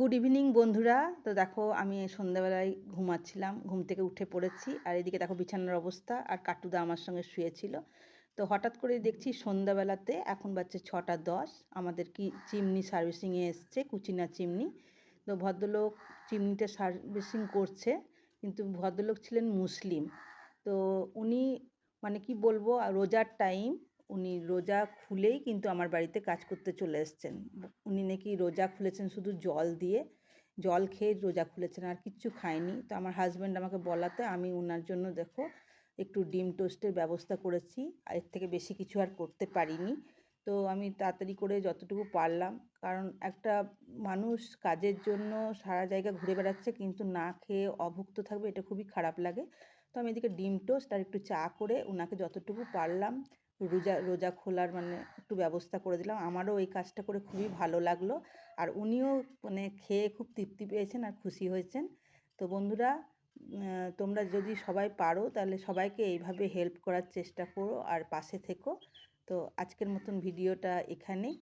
Good evening বন্ধুরা। তো দেখো, আমি সন্ধ্যাবেলায় ঘুমাচ্ছিলাম, ঘুম থেকে উঠে পড়েছি। আর এদিকে দেখো, বিছানার অবস্থা আর কাটুদা আমার সঙ্গে শুয়েছিল। তো হঠাৎ করে দেখছি সন্ধ্যাবেলাতে এখন বাচ্চা ছটা দশ। আমাদের কি চিমনি সার্ভিসিংয়ে এসছে, কুচিনা চিমনি। তো ভদ্রলোক চিমনিটা সার্ভিসিং করছে, কিন্তু ভদ্রলোক ছিলেন মুসলিম। তো উনি মানে কি বলব রোজার টাইম উনি রোজা খুলেই কিন্তু আমার বাড়িতে কাজ করতে চলে এসছেন। উনি নাকি রোজা খুলেছেন শুধু জল দিয়ে, জল খেয়ে রোজা খুলেছেন, আর কিচ্ছু খায়নি। তো আমার হাজব্যান্ড আমাকে বলাতে আমি ওনার জন্য দেখো একটু ডিম টোস্টের ব্যবস্থা করেছি, আর এর থেকে বেশি কিছু আর করতে পারিনি। তো আমি তাড়াতাড়ি করে যতটুকু পারলাম, কারণ একটা মানুষ কাজের জন্য সারা জায়গা ঘুরে বেড়াচ্ছে, কিন্তু না খেয়ে অভুক্ত থাকবে, এটা খুবই খারাপ লাগে। তো আমি এদিকে ডিম টোস্ট আর একটু চা করে ওনাকে যতটুকু পারলাম রোজা রোজা খোলার মানে একটু ব্যবস্থা করে দিলাম। আমারও এই কাজটা করে খুবই ভালো লাগল। আর উনিও মানে খেয়ে খুব তৃপ্তি পেয়েছেন আর খুশি হয়েছেন। তো বন্ধুরা তোমরা যদি সবাই পারো তাহলে সবাইকে এইভাবে হেল্প করার চেষ্টা করো আর পাশে থেকো। তো আজকের মতন ভিডিওটা এখানেই।